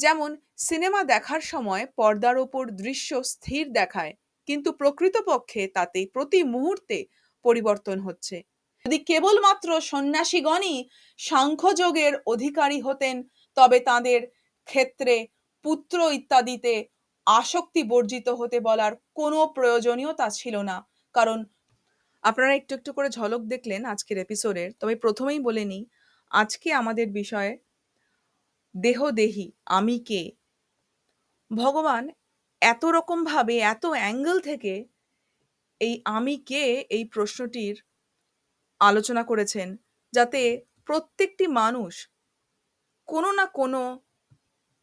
যেমন, সিনেমা দেখার সময় পর্দার ওপর দৃশ্য স্থির দেখায়, কিন্তু প্রকৃতপক্ষে তাতে প্রতি মুহূর্তে পরিবর্তন হচ্ছে। যদি কেবলমাত্র সন্ন্যাসীগণই সাংখ্যযোগের অধিকারী হতেন, তবে তাদের ক্ষেত্রে পুত্র ইত্যাদিতে আসক্তি বর্জিত হতে বলার কোনো প্রয়োজনীয়তা ছিল না। কারণ, আপনারা একটু একটু করে ঝলক দেখলেন আজকের এপিসোডের তবে প্রথমেই বলে নিই, আজকে আমাদের বিষয় দেহদেহী, আমি কে? ভগবান এত রকমভাবে, এত অ্যাঙ্গেল থেকে এই আমি কে এই প্রশ্নটির আলোচনা করেছেন যাতে প্রত্যেকটি মানুষ কোনো না কোনো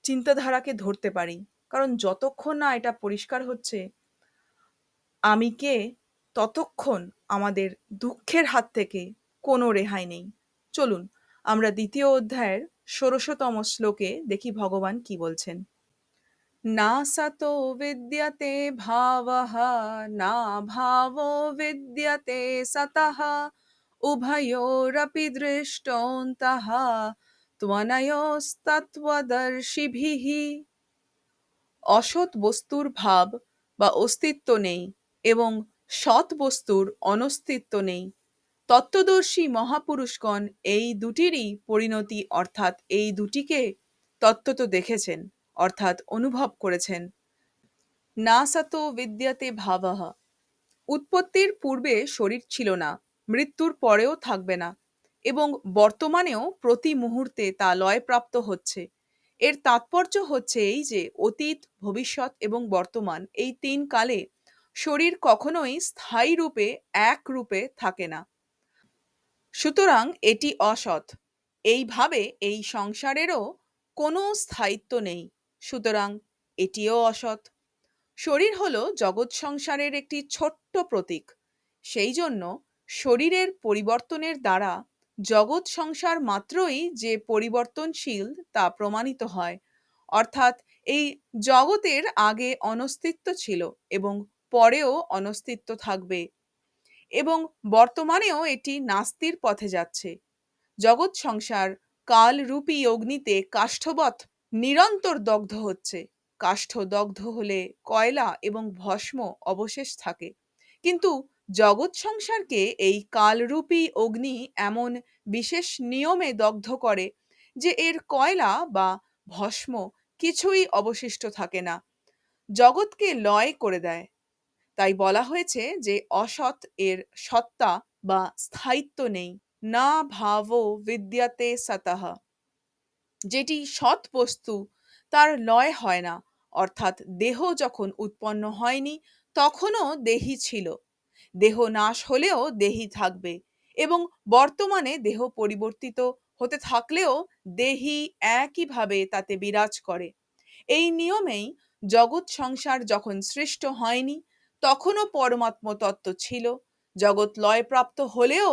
চিন্তাধারাকে ধরতে পারি। কারণ যতক্ষণ না এটা পরিষ্কার হচ্ছে, আমি কে, ততক্ষণ আমাদের দুঃখের হাত থেকে কোনো রেহাই নেই। চলুন, আমরা দ্বিতীয় অধ্যায়ের ষোড়শতম শ্লোকে দেখি ভগবান কি বলছেন। না সত বিদ্যতে ভাবः না ভাবো বিদ্যতে সতः, উভয়োরপি দৃষ্টন্তः ত্বনয়োস্তত্ত্বদর্শিভিः অসৎ বস্তুর ভাব বা অস্তিত্ব নেই এবং সৎ বস্তুর অনস্তিত্ব নেই। তত্ত্বদর্শী মহাপুরুষগণ এই দুটিরই পরিণতি অর্থাৎ এই দুটিকে তত্ত্বত দেখেছেন, অর্থাৎ অনুভব করেছেন। না সত বিদ্যাতে ভাবাহ উৎপত্তির পূর্বে শরীর ছিল না, মৃত্যুর পরেও থাকবে না, এবং বর্তমানেও প্রতি মুহূর্তে তা লয়প্রাপ্ত হচ্ছে। এর তাৎপর্য হচ্ছে এই যে, অতীত, ভবিষ্যৎ এবং বর্তমান এই তিন কালে শরীর কখনোই স্থায়ী রূপে, এক রূপে থাকে না। সুতরাং এটি অসৎ। এইভাবে এই সংসারেরও কোনো স্থায়িত্ব নেই, সুতরাং এটিও অসৎ। শরীর হল জগৎ সংসারের একটি ছোট্ট প্রতীক। সেই জন্য শরীরের পরিবর্তনের দ্বারা জগৎ সংসার মাত্রই যে পরিবর্তনশীল তা প্রমাণিত হয়। অর্থাৎ এই জগতের আগে অনস্তিত্ব ছিল এবং পরেও অনস্তিত্ব থাকবে। এবং বর্তমানেও এটি নাস্তির পথে যাচ্ছে। জগৎ সংসার কালরূপী অগ্নিতে কাষ্ঠবৎ নিরন্তর দগ্ধ হচ্ছে। কাষ্ঠ দগ্ধ হলে কয়লা এবং ভস্ম অবশেষ থাকে। কিন্তু জগৎ সংসারকে এই কালরূপী অগ্নি এমন বিশেষ নিয়মে দগ্ধ করে যে এর কয়লা বা ভস্ম কিছুই অবশিষ্ট থাকে না। জগৎকে লয় করে দেয়। তাই বলা হয়েছে যে অসৎ এর সত্তা বা স্থায়িত্ব নেই। না ভাবো বিদ্যাতে সতহ। যেটি সৎ বস্তু, তার লয় হয় না। অর্থাৎ দেহ যখন উৎপন্ন হয়নি, তখনও দেহি ছিল। দেহ নাশ হলেও দেহি থাকবে এবং বর্তমানে দেহ পরিবর্তিত হতে থাকলেও দেহি একইভাবে তাতে বিরাজ করে। এই নিয়মেই জগৎ সংসার যখন সৃষ্ট হয়নি তখনও পরমাত্ম তত্ত্ব ছিল। জগৎ লয়প্রাপ্ত হলেও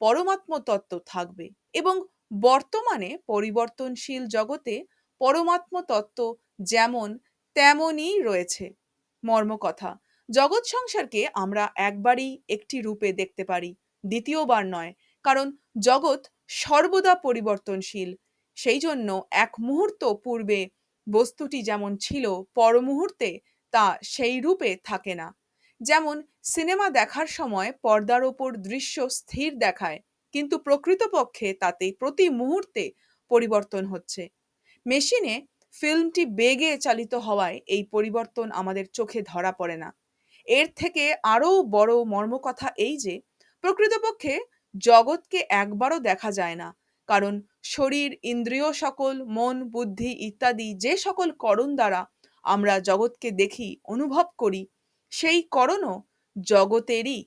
পরমাত্ম তত্ত্ব থাকবে এবং বর্তমানে পরিবর্তনশীল জগতে পরমাত্ম তত্ত্ব যেমন তেমনই রয়েছে। মর্মকথা, জগৎ সংসারকে আমরা একবারই একটি রূপে দেখতে পারি, দ্বিতীয়বার নয়, কারণ জগৎ সর্বদা পরিবর্তনশীল। সেই জন্য এক মুহূর্ত পূর্বে বস্তুটি যেমন ছিল পর মুহূর্তে তা সেই রূপে থাকে না। যেমন সিনেমা দেখার সময় পর্দার ওপর দৃশ্য স্থির দেখায়, কিন্তু প্রকৃতপক্ষে তাতে প্রতি মুহূর্তে পরিবর্তন হচ্ছে। মেশিনে ফিল্মটি বেগে চালিত হওয়ায় এই পরিবর্তন আমাদের চোখে ধরা পড়ে না। এর থেকে আরও বড় মর্মকথা এই যে, প্রকৃতপক্ষে জগৎকে একবারও দেখা যায় না, কারণ শরীর, ইন্দ্রিয় সকল, মন, বুদ্ধি ইত্যাদি যে সকল করণ দ্বারা আমরা জগৎকে দেখি, অনুভব করি সেই করণও জগতেরই।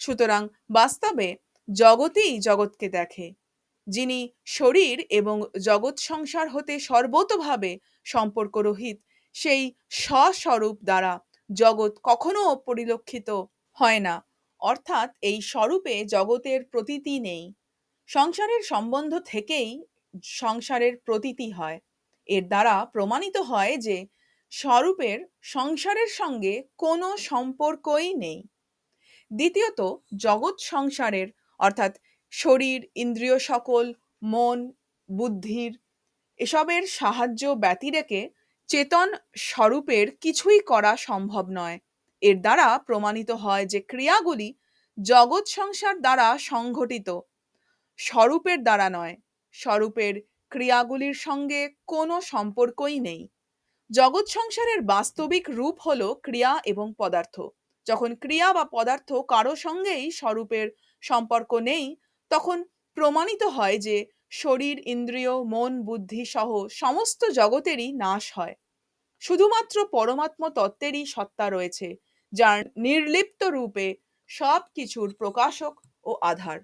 সুতরাং বাস্তবে জগতেই জগৎকে দেখে, যিনি শরীর এবং জগৎ সংসার হতে সর্বতভাবে সম্পর্করহিত, সেই স্বস্বরূপ দ্বারা জগৎ কখনো পরিলক্ষিত হয় না, অর্থাৎ এই স্বরূপে জগতের প্রতীতি নেই। সংসারের সম্বন্ধ থেকেই সংসারের প্রতীতি হয়। এর দ্বারা প্রমাণিত হয় যে স্বরূপের সংসারের সঙ্গে কোনো সম্পর্কই নেই। দ্বিতীয়ত, জগৎ সংসারের, অর্থাৎ শরীর, ইন্দ্রিয় সকল, মন, বুদ্ধির, এসবের সাহায্য ব্যতিরেকে চেতন স্বরূপের কিছুই করা সম্ভব নয়। এর দ্বারা প্রমাণিত হয় যে ক্রিয়াগুলি জগৎ সংসার দ্বারা সংঘটিত। স্বরূপের দ্বারা নয়, স্বরূপের ক্রিয়াগুলির সঙ্গে কোনো সম্পর্কই নেই। জগৎ সংসারের বাস্তবিক রূপ হলো ক্রিয়া এবং পদার্থ। যখন ক্রিয়া বা পদার্থ কারও সঙ্গেই স্বরূপের সম্পর্ক নেই, তখন প্রমাণিত হয় যে শরীর, ইন্দ্রিয়, মন, বুদ্ধি সহ সমস্ত জগতেরই নাশ হয়। শুধুমাত্র পরমাত্ম তত্ত্বেরই সত্তা রয়েছে, যার নির্লিপ্ত রূপে সব কিছুর প্রকাশক ও আধার।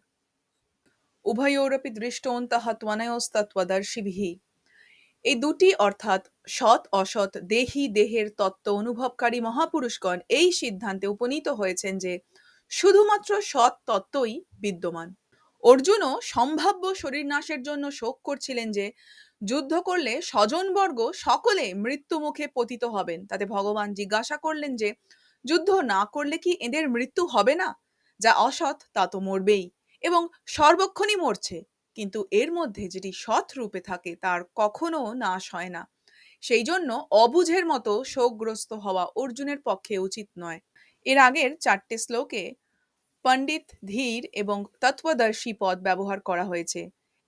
উভয়োরপি দৃষ্টন্তঃ ত্বনয়স্তত্ত্বদর্শিভিঃ। এই দুটি অর্থাৎ সৎ, অসৎ, দেহি, দেহের তত্ত্ব অনুভবকারী মহাপুরুষগণ এই সিদ্ধান্তে উপনীত হয়েছেন যে শুধুমাত্র সৎ তত্ত্বই বিদ্যমান। অর্জুনও সম্ভাব্য শরীর নাশের জন্য শোক করছিলেন যে যুদ্ধ করলে স্বজনবর্গ সকলে মৃত্যু মুখে পতিত হবেন। তাতে ভগবান জিজ্ঞাসা করলেন যে যুদ্ধ না করলে কি এদের মৃত্যু হবে না? যা অসৎ তা তো মরবেই এবং সর্বক্ষণই মরছে। কিন্তু এর মধ্যে যেটি সৎ রূপে থাকে, তার কখনো নাশ হয় না। সেই জন্য অবুঝের মতো শোকগ্রস্ত হওয়া অর্জুনের পক্ষে উচিত নয়। এর আগের চারটে শ্লোকে পণ্ডিত ধীর এবং তত্ত্বদর্শী পদ ব্যবহার করা হয়েছে।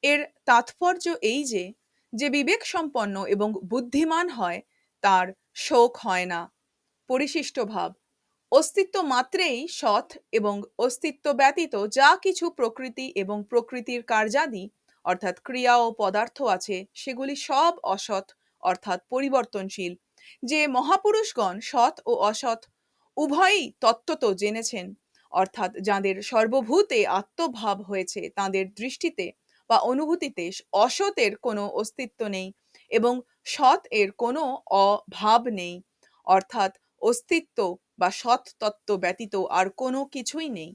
এর তাৎপর্য এই যে যে বিবেক সম্পন্ন এবং বুদ্ধিমান হয়, তার শোক হয় না। পরিশিষ্ট ভাব। অস্তিত্ব মাত্রেই সৎ এবং অস্তিত্ব ব্যতীত যা কিছু প্রকৃতি এবং প্রকৃতির কার্যাদি, অর্থাৎ ক্রিয়া ও পদার্থ আছে, সেগুলি সব অসৎ, অর্থাৎ পরিবর্তনশীল। যে মহাপুরুষগণ সৎ ও অসৎ, উভয়ই তত্ত্বত জেনেছেন, অর্থাৎ যাদের সর্বভূতে আত্মভাব হয়েছে, তাদের দৃষ্টিতে বা অনুভূতিতে অসতের কোনো অস্তিত্ব নেই এবং সৎ এর কোনো অভাব নেই। অর্থাৎ অস্তিত্ব বা সৎ তত্ত্ব ব্যতীত আর কোনো কিছুই নেই।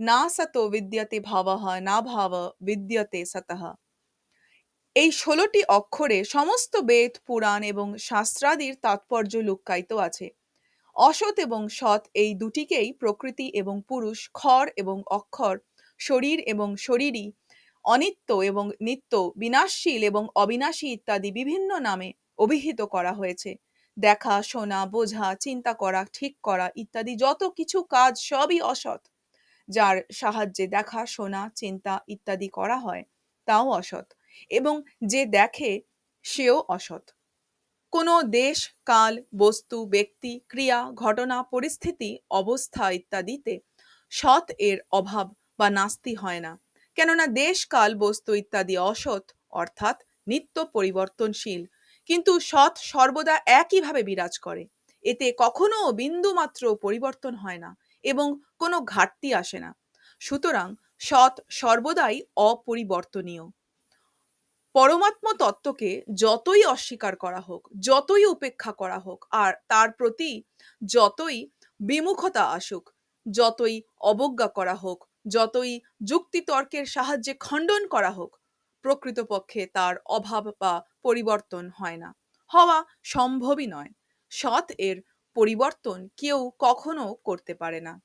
না সত বিদ্যতে ভাবহ না ভাব বিদ্যতে সতহ এই ষোলোটি অক্ষরে সমস্ত বেদ, পুরাণ এবং শাস্ত্রাদির তাৎপর্য লুক্কায়িত আছে। অসৎ এবং সৎ এই দুটিকেই প্রকৃতি এবং পুরুষ খর এবং অক্ষর, শরীর এবং শরীরই অনিত্য এবং নিত্য, বিনাশশীল এবং অবিনাশী ইত্যাদি বিভিন্ন নামে অভিহিত করা হয়েছে। দেখা, শোনা, বোঝা, চিন্তা করা, ঠিক করা ইত্যাদি যত কিছু কাজ সবই অসৎ। যার সাহায্যে দেখা, শোনা, চিন্তা ইত্যাদি করা হয়, তাও অসৎ এবং যে দেখে, সেও অসৎ। কোনো দেশ, কাল, বস্তু, ব্যক্তি, ক্রিয়া, ঘটনা, পরিস্থিতি, অবস্থা ইত্যাদিতে সৎ এর অভাব বা নাস্তি হয় না। কেননা দেশ, কাল, বস্তু ইত্যাদি অসৎ অর্থাৎ নিত্য পরিবর্তনশীল কিন্তু সৎ সর্বদা একইভাবে বিরাজ করে। এতে কখনো বিন্দু মাত্র পরিবর্তন হয় না এবং কোনো ঘাটতি আসে না। সুতরাং সৎ সর্বদাই অপরিবর্তনীয়। পরমাত্ম তত্ত্বকে যতই অস্বীকার করা হোক, যতই উপেক্ষা করা হোক, আর তার প্রতি যতই বিমুখতা আসুক, যতই অবজ্ঞা করা হোক, যতই যুক্তিতর্কের সাহায্যে খণ্ডন করা হোক প্রকৃতপক্ষে তার অভাব বা পরিবর্তন হয় না। হওয়া সম্ভবই নয়। সৎ এর পরিবর্তন কেউ কখনো করতে পারে না।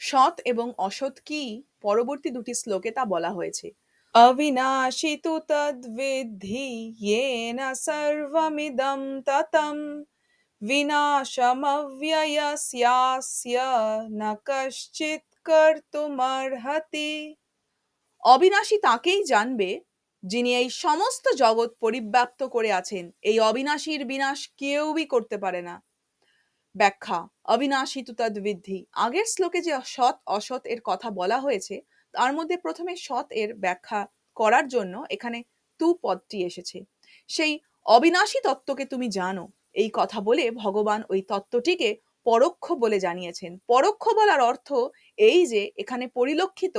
সৎ এবং অসৎ কি? পরবর্তী দুটি শ্লোকে তা বলা হয়েছে। অবিনাশী তু তদ্বিদ্ধি ইয়েন সর্বমিদম ততম। বিনাশমব্যয়স্যাস্য ন কশ্চিৎ কর্তুমর্হতি। অবিনাশী তাকেই জানবে যিনি এই সমস্ত জগৎ পরিব্যাপ্ত করে আছেন, এই অবিনাশীর বিনাশ কেউই করতে পারে না। ব্যাখ্যা, অবিনাশী তু তদ্বিদ্ধি আগের শ্লোকে যে সৎ, অসৎ এর কথা বলা হয়েছে, তার মধ্যে প্রথমে সৎ এর ব্যাখ্যা করার জন্য এখানে তু পদটি এসেছে। সেই অবিনাশী তত্ত্বকে তুমি জানো, এই কথা বলে ভগবান ওই তত্ত্বটিকে পরোক্ষ বলে জানিয়েছেন। পরোক্ষ বলার অর্থ এই যে, এখানে পরিলক্ষিত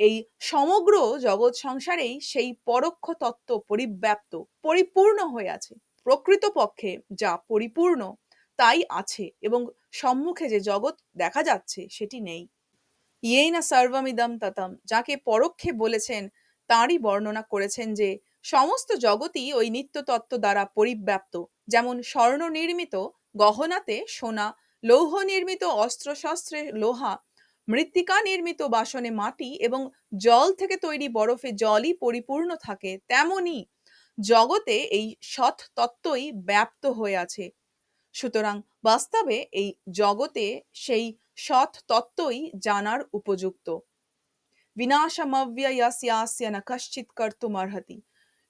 এই সমগ্র জগৎ সংসারেই সেই পরোক্ষ তত্ত্ব পরিব্যাপ্ত, পরিপূর্ণ হয়ে আছে। প্রকৃতপক্ষে যা পরিপূর্ণ তাই আছে এবং সম্মুখে যে জগৎ দেখা যাচ্ছে সেটি নেই। ইয়েই না সর্বমিদম ততম, যাকে পরোক্ষে বলেছেন, তাঁরই বর্ণনা করেছেন যে সমস্ত জগৎই ওই নিত্য তত্ত্ব দ্বারা পরিব্যাপ্ত, যেমন স্বর্ণ নির্মিত গহনাতে সোনা লৌহ নির্মিত অস্ত্রশস্ত্রে লোহা মৃত্তিকা নির্মিত বাসনে মাটি এবং জল থেকে তৈরি বরফে জলই পরিপূর্ণ থাকে, তেমনি জগতে এই সৎ তত্ত্বই ব্যপ্ত হয়ে আছে। সুতরাং বাস্তবে এই জগতে সেই সৎ তত্ত্বই জানার উপযুক্ত। বিনাশমব্যয়াস্যাস্য ন কশ্চিৎ কর্তুমর্হতি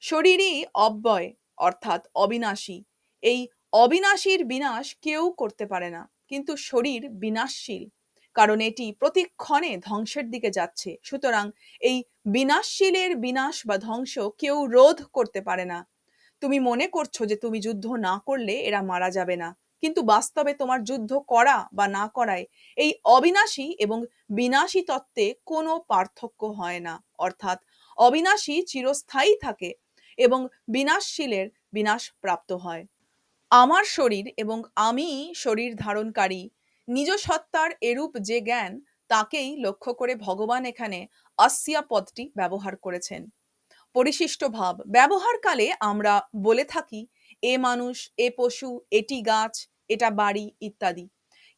শরীরই অব্যয়, অর্থাৎ অবিনাশী। এই অবিনাশীর বিনাশ কেউ করতে পারে না, কিন্তু শরীর বিনাশশীল। কারণ এটি প্রতিক্ষণে ধ্বংসের দিকে যাচ্ছে। সুতরাং এই বিনাশশীলের বিনাশ বা ধ্বংস কেউ রোধ করতে পারে না। তুমি মনে করছ যে তুমি যুদ্ধ না করলে এরা মারা যাবে না। কিন্তু বাস্তবে তোমার যুদ্ধ করা বা না করায় এই অবিনাশী এবং বিনাশী তত্ত্বে কোনো পার্থক্য হয় না। অর্থাৎ অবিনাশী চিরস্থায়ী থাকে এবং বিনাশশীলের বিনাশ প্রাপ্ত হয়। আমার শরীর এবং আমি শরীর ধারণকারী নিজ সত্তার এরূপ যে জ্ঞান, তাকেই লক্ষ্য করে ভগবান এখানে আসিয়া পদটি ব্যবহার করেছেন। পরিশিষ্ট ভাব, ব্যবহারকালে আমরা বলে থাকি, এ মানুষ, এ পশু, এটি গাছ, এটা বাড়ি, ইত্যাদি।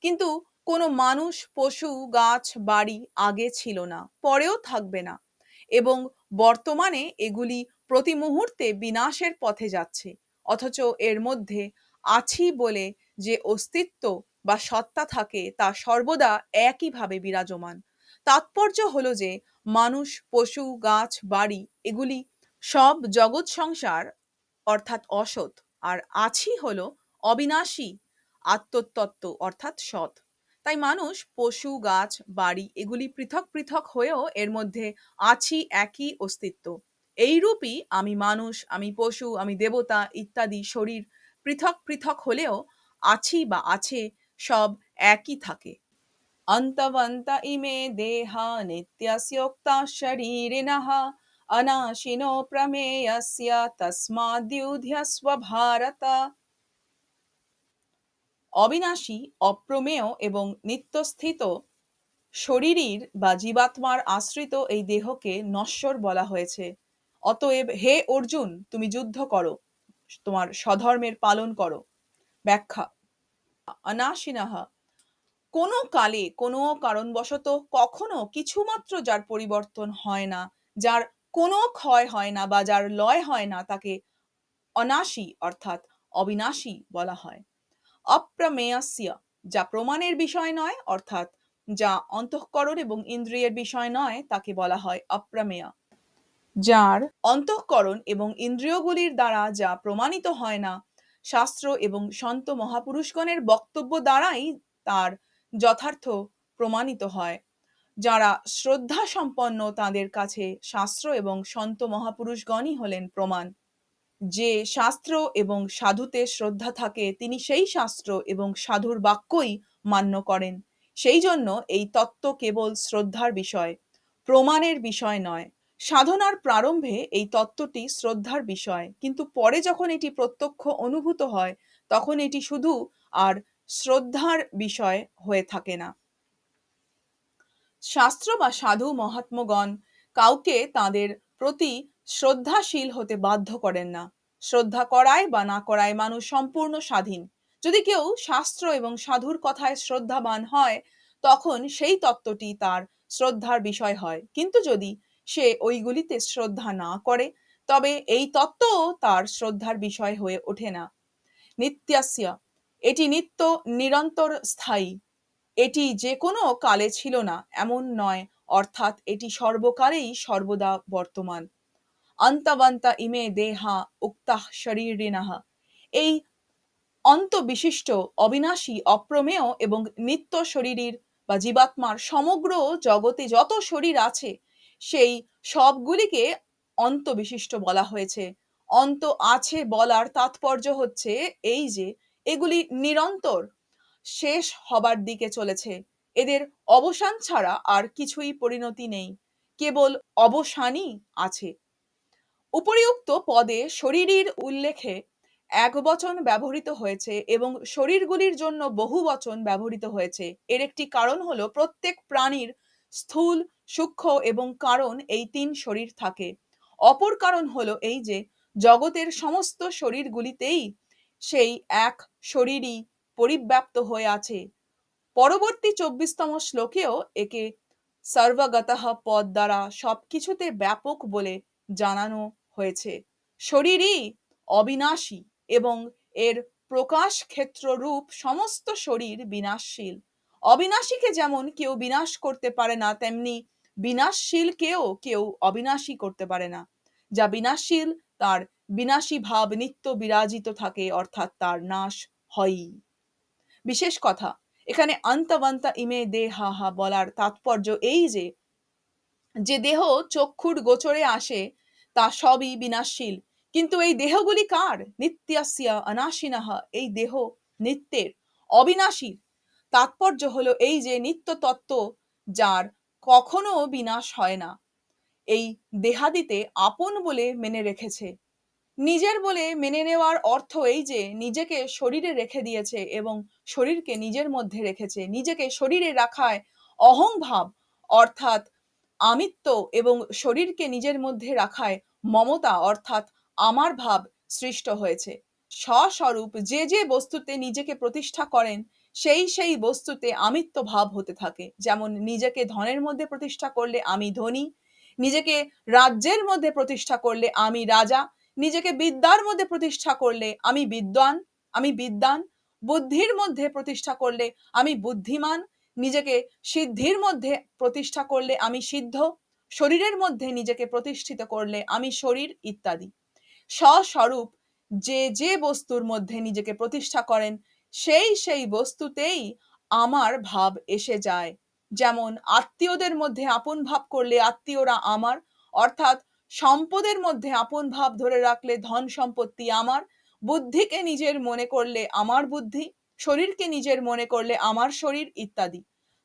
কিন্তু কোনো মানুষ, পশু, গাছ, বাড়ি আগে ছিল না, পরেও থাকবে না এবং বর্তমানে এগুলি প্রতি মুহূর্তে বিনাশের পথে যাচ্ছে, অথচ এর মধ্যে আছি বলে যে অস্তিত্ব বা সত্তা থাকে তা সর্বদা একইভাবে বিরাজমান। তাৎপর্য হলো যে, মানুষ, পশু, গাছ, বাড়ি এগুলি সব জগৎ সংসার অর্থাৎ অসৎ আর আছি হলো অবিনাশী আত্মতত্ত্ব অর্থাৎ সৎ। তাই মানুষ, পশু, গাছ, বাড়ি এগুলি পৃথক পৃথক হয়েও এর মধ্যে আছি একই অস্তিত্ব। এইরূপই আমি মানুষ, আমি পশু, আমি দেবতা ইত্যাদি শরীর পৃথক পৃথক হলেও আছি বা আছে সব একই থাকে। অন্তবন্ত ইমে দেহা নিত্যস্যোক্তা শরীরিণঃ অনাশিনো প্রমেয়স্য তস্মাদ্যুধ্যস্ব ভারত। অবিনাশী, অপ্রমেয় এবং নিত্যস্থিত শরীরীর বা জীবাত্মার আশ্রিত এই দেহকে নশ্বর বলা হয়েছে। অতএব হে অর্জুন, তুমি যুদ্ধ করো, তোমার স্বধর্মের পালন করো। ব্যাখ্যা অনাশিনাহা কোনো কালে, কোনো কারণবশত কখনো কিছুমাত্র যার পরিবর্তন হয় না, যার কোনো ক্ষয় হয় না বা যার লয় হয় না তাকে অনাশী অর্থাৎ অবিনাশী বলা হয়। অপ্রমেয়স্য, যা প্রমাণের বিষয় নয় অর্থাৎ যা অন্তঃকরণ এবং ইন্দ্রিয়ের বিষয় নয় তাকে বলা হয় অপ্রমেয়। যার অন্তঃকরণ এবং ইন্দ্রিয়গুলির দ্বারা যা প্রমাণিত হয় না শাস্ত্র এবং সন্ত মহাপুরুষগণের বক্তব্য দ্বারাই তার যথার্থ প্রমাণিত হয়। যারা শ্রদ্ধা সম্পন্ন তাদের কাছে শাস্ত্র এবং সন্ত মহাপুরুষগণই হলেন প্রমাণ। যে শাস্ত্র এবং সাধুতে শ্রদ্ধা থাকে, তিনি সেই শাস্ত্র এবং সাধুর বাক্যই মান্য করেন। সেই জন্য এই তত্ত্ব কেবল শ্রদ্ধার বিষয়, প্রমাণের বিষয় নয়। সাধনার প্রারম্ভে এই তত্ত্বটি শ্রদ্ধার বিষয়। কিন্তু পরে যখন এটি প্রত্যক্ষ অনুভূত হয়, তখন এটি শুধু আর শ্রদ্ধার বিষয় হয়ে থাকে না। শাস্ত্র বা সাধু মহাত্মগণ কাউকে তাদের প্রতি শ্রদ্ধাশীল হতে বাধ্য করেন না। শ্রদ্ধা করায় বা না করায় মানুষ সম্পূর্ণ স্বাধীন। যদি কেউ শাস্ত্র এবং সাধুর কথায় শ্রদ্ধাবান হয়, তখন সেই তত্ত্বটি তার শ্রদ্ধার বিষয় হয়। কিন্তু যদি সে ওইগুলিতে শ্রদ্ধা না করে, তবে এই তত্ত্বও তার শ্রদ্ধার বিষয় হয়ে ওঠে না। নিত্যাস্য, এটি নিত্য নিরন্তর স্থায়ী। এটি যে কোনো কালে ছিল না, এমন নয়, অর্থাৎ এটি সর্বকালেই সর্বদা বর্তমান। অন্তবন্ত ইমে দেহা উক্তাহ শরীর শরীরিণাহ এই অন্তবিশিষ্ট অবিনাশী অপ্রমেয় এবং নিত্য শরীরীর বা জীবাত্মার সমগ্র জগতে যত শরীর আছে সেই সবগুলিকে অন্তবিশিষ্ট বলা হয়েছে। অন্ত আছে বলার তাৎপর্য হচ্ছে এই যে, এগুলি নিরন্তর শেষ হবার দিকে চলেছে। এদের অবসান ছাড়া আর কিছুই পরিণতি নেই, কেবল অবসানই আছে। উপরিউক্ত পদে শরীরীর উল্লেখে এক বচন ব্যবহৃত হয়েছে এবং শরীরগুলির জন্য বহু বচন ব্যবহৃত হয়েছে। এর একটি কারণ হলো প্রত্যেক প্রাণীর স্থূল, সূক্ষ্ম এবং কারণ এই তিন শরীর থাকে। অপর কারণ হলো এই যে, জগতের সমস্ত শরীরগুলিতেই সেই এক শরীরই পরিব্যাপ্ত হয়ে আছে। পরবর্তী চব্বিশতম শ্লোকেও একে সর্বগতঃ পদ দ্বারা সবকিছুতে ব্যাপক বলে জানানো হয়েছে। শরীরই অবিনাশী এবং এর প্রকাশ ক্ষেত্র রূপ সমস্ত শরীর বিনাশশীল। অবিনাশীকে যেমন কেউ বিনাশ করতে পারে না, তেমনি বিনাশশীলকেও কেউ অবিনাশী করতে পারে না। যা বিনাশশীল, তার বিনাশী ভাব নিত্য বিরাজিত থাকে, অর্থাৎ তার নাশ হয়ই। বিশেষ কথা, এখানে আন্তবন্ত ইমে দে হা হা বলার তাৎপর্য এই যে যে দেহ চক্ষুর গোচরে আসে, তা সবই বিনাশশীল। কিন্তু এই দেহগুলি কার? নিত্যাসিয়া অনাশিনাহা এই দেহ নিত্যের অবিনাশীর। তাৎপর্য হলো এই যে নিত্য তত্ত্ব যার কখনো বিনাশ হয় না। এই দেহাদিতে আপন বলে মেনে রেখেছে। নিজের বলে মেনে নেওয়ার অর্থ এই যে নিজেকে শরীরে রেখে দিয়েছে এবং শরীরকে নিজের মধ্যে রেখেছে। নিজেকে শরীরে রাখায় অহংভাব অর্থাৎ আমিত্ব এবং শরীরকে নিজের মধ্যে রাখায় মমতা অর্থাৎ আমার ভাব সৃষ্ট হয়েছে। স্বস্বরূপ যে যে বস্তুতে নিজেকে প্রতিষ্ঠা করেন সেই সেই বস্তুতে আমিত্ব ভাব হতে থাকে। যেমন নিজেকে ধনের মধ্যে প্রতিষ্ঠা করলে আমি ধনী, নিজেকে রাজ্যের মধ্যে প্রতিষ্ঠা করলে আমি রাজা, নিজেকে বিদ্যার মধ্যে প্রতিষ্ঠা করলে আমি বিদ্বান আমি বিদ্বান, বুদ্ধির মধ্যে প্রতিষ্ঠা করলে আমি বুদ্ধিমান, নিজেকে সিদ্ধির মধ্যে প্রতিষ্ঠা করলে আমি সিদ্ধ, শরীরের মধ্যে নিজেকে প্রতিষ্ঠিত করলে আমি শরীর, ইত্যাদি। স্বস্বরূপ যে যে বস্তুর মধ্যে নিজেকে প্রতিষ্ঠা করেন সেই সেই বস্তুতেই আমার ভাব এসে যায়। যেমন আত্মীয়দের মধ্যে আপন ভাব করলে আত্মীয়রা আমার, অর্থাৎ সম্পদের মধ্যে আপন ভাব ধরে রাখলে ধন সম্পত্তি আমার, বুদ্ধিকে নিজের মনে করলে আমার বুদ্ধি, শরীরকে নিজের মনে করলে আমার শরীর ইত্যাদি।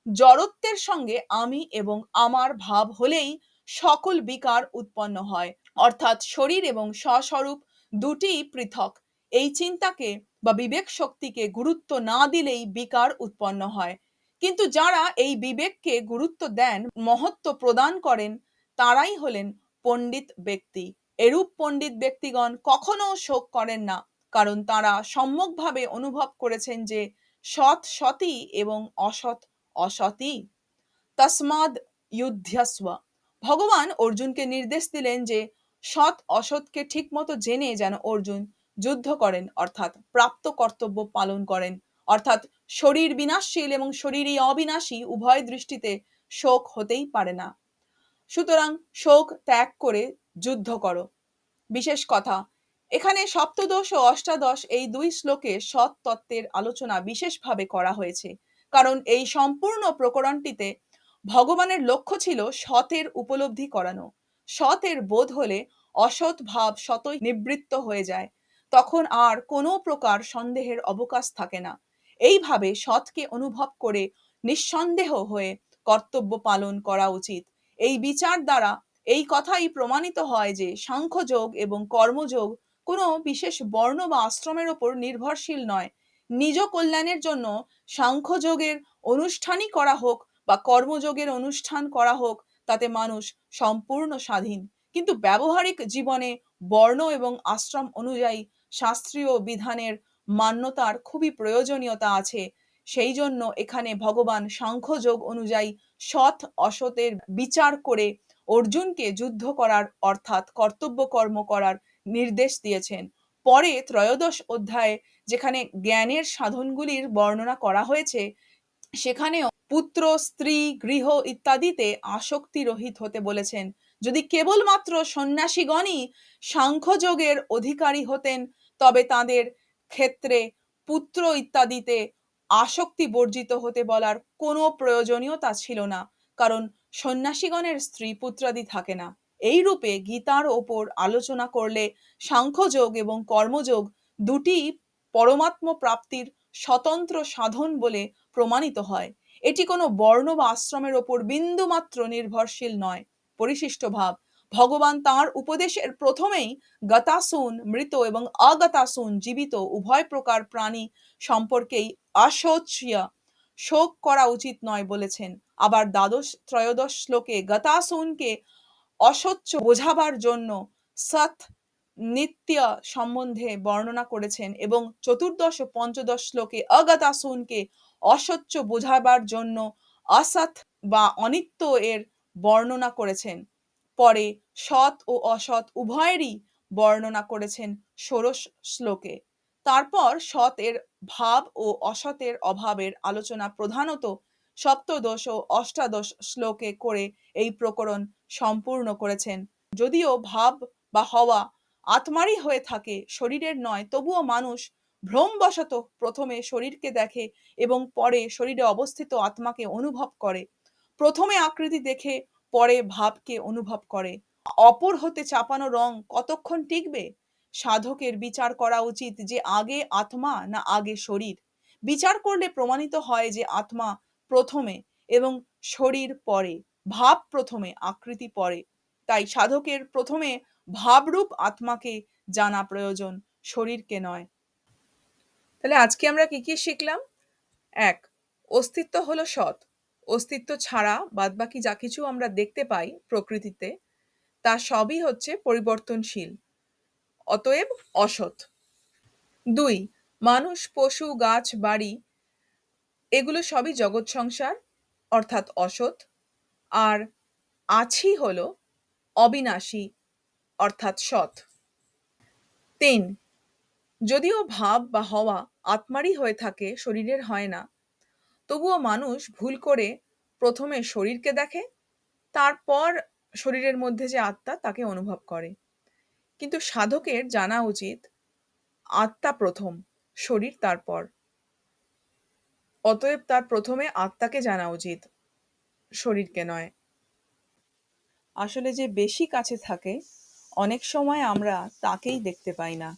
জড়ত্বের সঙ্গে আমি এবং আমার ভাব হলেই সকল বিকার উৎপন্ন হয়। অর্থাৎ শরীর এবং স্বস্বরূপ দুটি পৃথক। এই চিন্তাকে বা বিবেক শক্তিকে গুরুত্ব না দিলেই বিকার উৎপন্ন হয়। কিন্তু যারা এই বিবেককে গুরুত্ব দেন, মহত্ব প্রদান করেন, তারাই হলেন পণ্ডিত ব্যক্তি। এরূপ পণ্ডিত ব্যক্তিগণ কখনো শোক করেন না, কারণ তারা সম্যকভাবে অনুভব করেছেন যে সৎ সতী এবং অসৎ অসতী। তসমাদ যুদ্ধস্ব ভগবান অর্জুনকে নির্দেশ দিলেন যে সৎ অসৎকে ঠিকমতো জেনে যেন অর্জুন যুদ্ধ করেন, অর্থাৎ প্রাপ্ত কর্তব্য পালন করেন। অর্থাৎ শরীর বিনাশশীল এবং শরীরই অবিনাশী, উভয় দৃষ্টিতে শোক হতেই পারে না। সুতরাং শোক ত্যাগ করে যুদ্ধ করো। বিশেষ কথা, এখানে সপ্তদশ ও অষ্টাদশ এই দুই শ্লোকে সৎ তত্ত্বের আলোচনা বিশেষভাবে করা হয়েছে। কারণ এই সম্পূর্ণ প্রকরণটিতে ভগবানের লক্ষ্য ছিল সতের উপলব্ধি করানো। সতের বোধ হলে অসৎ ভাব সতই নিবৃত্ত হয়ে যায়। তখন আর কোনো প্রকার সন্দেহের অবকাশ থাকে না। এইভাবে সৎকে অনুভব করে নিঃসন্দেহ হয়ে কর্তব্য পালন করা উচিত। এই বিচার দ্বারা এই কথাই প্রমাণিত হয় যে সাংখ্যযোগ এবং কর্মযোগ কোনো বিশেষ বর্ণ বা আশ্রমের ওপর নির্ভরশীল নয়। নিজ কল্যাণের জন্য সাংখ্যযোগের অনুষ্ঠানই করা হোক বা কর্মযোগের অনুষ্ঠান করা হোক, তাতে মানুষ সম্পূর্ণ স্বাধীন। কিন্তু ব্যবহারিক জীবনে বর্ণ এবং আশ্রম অনুযায়ী শাস্ত্রীয় বিধানের মান্যতার খুবই প্রয়োজনীয়তা আছে। সেই জন্য এখানে ভগবান সাংখ্যযোগ অনুযায়ী সৎ অসতের বিচার করে অর্জুনকে যুদ্ধ করার অর্থাৎ কর্তব্য কর্ম করার নির্দেশ দিয়েছেন। পরে ত্রয়োদশ অধ্যায়ে যেখানে জ্ঞানের সাধনগুলির বর্ণনা করা হয়েছে, সেখানেও পুত্র, স্ত্রী, গৃহ ইত্যাদিতে আসক্তি রহিত হতে বলেছেন। যদি কেবলমাত্র সন্ন্যাসীগণই সাংখ্যযোগের অধিকারী হতেন তবে তাদের ক্ষেত্রে পুত্র ইত্যাদিতে আসক্তি বর্জিত হতে বলার কোনো প্রয়োজনীয়তা ছিল না, কারণ সন্ন্যাসীগণের স্ত্রী পুত্রাদি থাকে না। এই রূপে গীতার ওপর আলোচনা করলে সাংখ্যযোগ এবং কর্মযোগ দুটি পরমাত্ম প্রাপ্তির স্বতন্ত্র সাধন বলে প্রমাণিত হয়। এটি কোনো বর্ণ বা আশ্রমের ওপর বিন্দুমাত্র নির্ভরশীল নয়। পরিশিষ্ট ভাব ভগবান তাঁর উপদেশের প্রথমেই গতাসুন মৃত এবং অগতাসুন জীবিত উভয় প্রকার প্রাণী সম্পর্কেই অশোচ্য শোক করা উচিত নয় বলেছেন। আবার দ্বাদশ, ত্রয়োদশ শ্লোকে গতাসুনকে অস্বচ্ছ বোঝাবার জন্য সৎ নিত্য সম্বন্ধে বর্ণনা করেছেন এবং চতুর্দশ পঞ্চদশ শ্লোকে অগতাসুনকে অস্বচ্ছ বোঝাবার জন্য অসৎ বা অনিত্য এর বর্ণনা করেছেন। পরে সৎ ও অসৎ উভয়েরই বর্ণনা করেছেন ষোড়শ শ্লোকে। তারপর সতের ভাব ও অসতের অভাবের আলোচনা প্রধানত সপ্তদশ ও অষ্টাদশ শ্লোকে করে এই প্রকরণ সম্পূর্ণ করেছেন। যদিও ভাব বা হওয়া আত্মারই হয়ে থাকে, শরীরের নয়, তবুও মানুষ ভ্রমবশত প্রথমে শরীরকে দেখে এবং পরে শরীরে অবস্থিত আত্মাকে অনুভব করে। প্রথমে আকৃতি দেখে পরে ভাবকে অনুভব করে। অপর হতে চাপানো রং কতক্ষণ টিকবে? সাধকের বিচার করা উচিত যে আগে আত্মা না আগে শরীর। বিচার করলে প্রমাণিত হয় যে আত্মা প্রথমে এবং শরীর পরে, ভাব প্রথমে, আকৃতি পরে। তাই সাধকের প্রথমে ভাবরূপ আত্মাকে জানা প্রয়োজন, শরীরকে নয়। তাহলে আজকে আমরা কি কি শিখলাম? এক, অস্তিত্ব হলো সৎ। অস্তিত্ব ছাড়া বাদবাকি যা কিছু আমরা দেখতে পাই প্রকৃতিতে, তা সবই হচ্ছে পরিবর্তনশীল, অতএব অসৎ। দুই, মানুষ, পশু, গাছ, বাড়ি, এগুলো সবই জগৎ সংসার, অর্থাৎ অসৎ। আর আছি হলো অবিনাশী, অর্থাৎ সৎ। তিন, যদিও ভাব বা হওয়া আত্মারই হয়ে থাকে, শরীরের হয় না তবুও মানুষ ভুল করে প্রথমে শরীরকে দেখে, তারপর শরীরের মধ্যে যে আত্মা তাকে অনুভব করে। কিন্তু সাধকের জানা উচিত, আত্মা প্রথম, শরীর তারপর। অতএব তার প্রথমে আত্মাকে জানা উচিত, শরীরকে নয়। আসলে যে বেশি কাছে থাকে, অনেক সময় আমরা তাকেই দেখতে পাই না।